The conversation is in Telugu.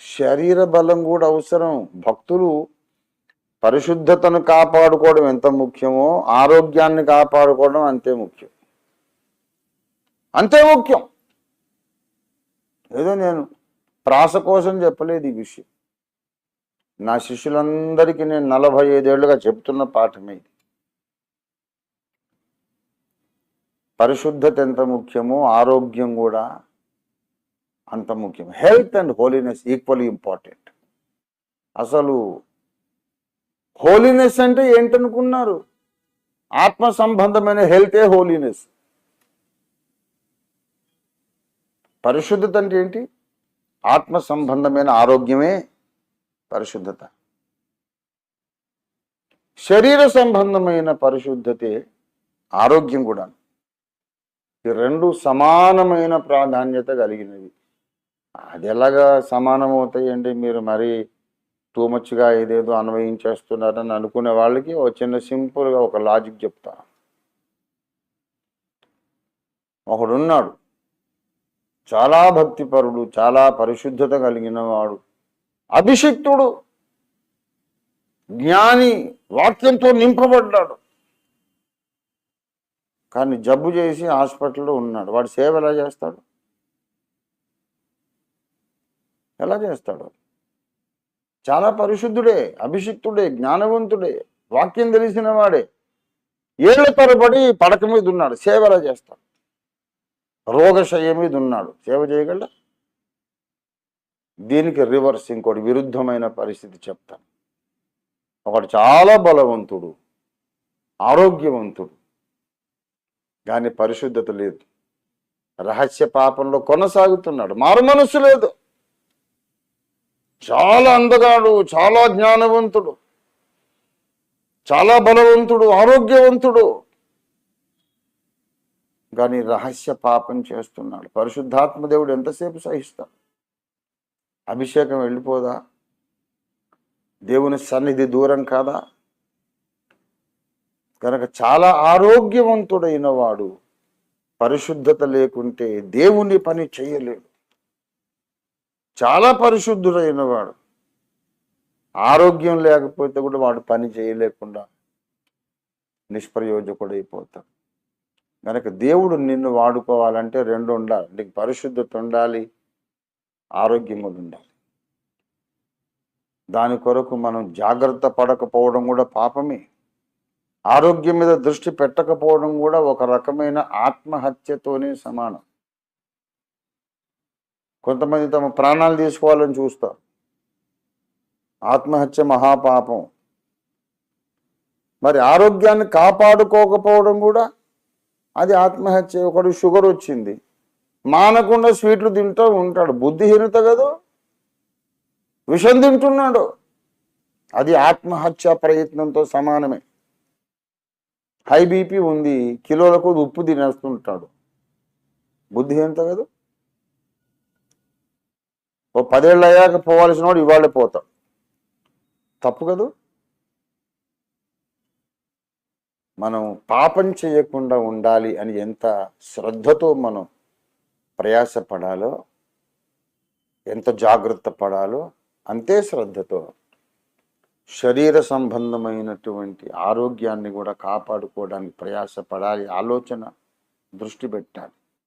శరీర బలం కూడా అవసరం. భక్తులు పరిశుద్ధతను కాపాడుకోవడం ఎంత ముఖ్యమో ఆరోగ్యాన్ని కాపాడుకోవడం అంతే ముఖ్యం. అంతే ముఖ్యం. ఏదో నేను ప్రాస కోసం చెప్పలేదు ఈ విషయం. నా శిష్యులందరికీ నేను నలభై ఐదేళ్ళుగా చెప్తున్న పాఠమే ఇది. పరిశుద్ధత ఎంత ముఖ్యమో ఆరోగ్యం కూడా అంత ముఖ్యం. Health and holiness equally important అసలు హోలీనెస్ అంటే ఏంటనుకున్నారు? ఆత్మ సంబంధమైన హెల్తే హోలీనెస్ పరిశుద్ధత అంటే ఏంటి? ఆత్మ సంబంధమైన ఆరోగ్యమే పరిశుద్ధత. శరీర సంబంధమైన పరిశుద్ధతే ఆరోగ్యం కూడా ఈ రెండు సమానమైన ప్రాధాన్యత కలిగినవి. అది ఎలాగా సమానం అవుతాయండి? మీరు మరి టూ మచ్గా ఏదేదో అన్వయించేస్తున్నారని అనుకునే వాళ్ళకి ఒక చిన్న సింపుల్గా ఒక లాజిక్ చెప్తా. ఒకడున్నాడు. చాలా భక్తిపరుడు చాలా పరిశుద్ధత కలిగిన వాడు. అభిషిక్తుడు. జ్ఞాని వాక్యంతో నింపబడ్డాడు. కానీ జబ్బు చేసి హాస్పిటల్లో ఉన్నాడు. వాడు సేవ ఎలా చేస్తాడు? ఎలా చేస్తాడు? చాలా పరిశుద్ధుడే అభిషిక్తుడే జ్ఞానవంతుడే వాక్యం తెలిసిన వాడే. ఏళ్ళ తరబడి పడక మీద ఉన్నాడు సేవ ఎలా చేస్తాడు? రోగశయ్య మీద ఉన్నాడు. సేవ చేయగలడా? దీనికి రివర్స్ ఇంకోటి విరుద్ధమైన పరిస్థితి చెప్తాను. ఒకడు చాలా బలవంతుడు ఆరోగ్యవంతుడు కానీ పరిశుద్ధత లేదు. రహస్య పాపంలో కొనసాగుతున్నాడు. మారు మనస్సు లేదు. చాలా అందగాడు చాలా జ్ఞానవంతుడు చాలా బలవంతుడు ఆరోగ్యవంతుడు. కానీ రహస్య పాపం చేస్తున్నాడు. పరిశుద్ధాత్మ దేవుడు ఎంతసేపు సహిస్తాడు? అభిషేకం వెళ్ళిపోదా? దేవుని సన్నిధి దూరం కాదా? కనుక చాలా ఆరోగ్యవంతుడైన వాడు పరిశుద్ధత లేకుంటే దేవుని పని చేయలేడు. చాలా పరిశుద్ధుడైన వాడు ఆరోగ్యం లేకపోతే కూడా వాడు పని చేయలేకుండా నిష్ప్రయోజకుడైపోతాడు. కనుక దేవుడు నిన్ను వాడుకోవాలంటే రెండు ఉండాలి. నీకు పరిశుద్ధత ఉండాలి ఆరోగ్యం కూడా ఉండాలి దాని కొరకు మనం జాగ్రత్త పడకపోవడం కూడా పాపమే. ఆరోగ్యం మీద దృష్టి పెట్టకపోవడం కూడా ఒక రకమైన ఆత్మహత్యతోనే సమానం. కొంతమంది తమ ప్రాణాలు తీసుకోవాలని చూస్తారు. ఆత్మహత్య మహాపాపం. మరి ఆరోగ్యాన్ని కాపాడుకోకపోవడం కూడా అది ఆత్మహత్య. ఒకడు షుగర్ వచ్చింది. మానకుండా స్వీట్లు తింటూ ఉంటాడు. బుద్ధిహీనత కదా? విషం తింటున్నాడు. అది ఆత్మహత్య ప్రయత్నంతో సమానమే. హై బీపీ ఉంది. కిలోలకు ఉప్పు తినేస్తుంటాడు. బుద్ధిహీనత కదా? ఓ పదేళ్ళు అయ్యాక పోవాల్సిన వాడు ఇవాళే పోతాడు. తప్పు కదా? మనం పాపం చేయకుండా ఉండాలి అని ఎంత శ్రద్ధతో మనం ప్రయాసపడాలో ఎంత జాగ్రత్త పడాలో అంతే శ్రద్ధతో శరీర సంబంధమైనటువంటి ఆరోగ్యాన్ని కూడా కాపాడుకోవడానికి ప్రయాసపడాలి ఆలోచన దృష్టి పెట్టాలి.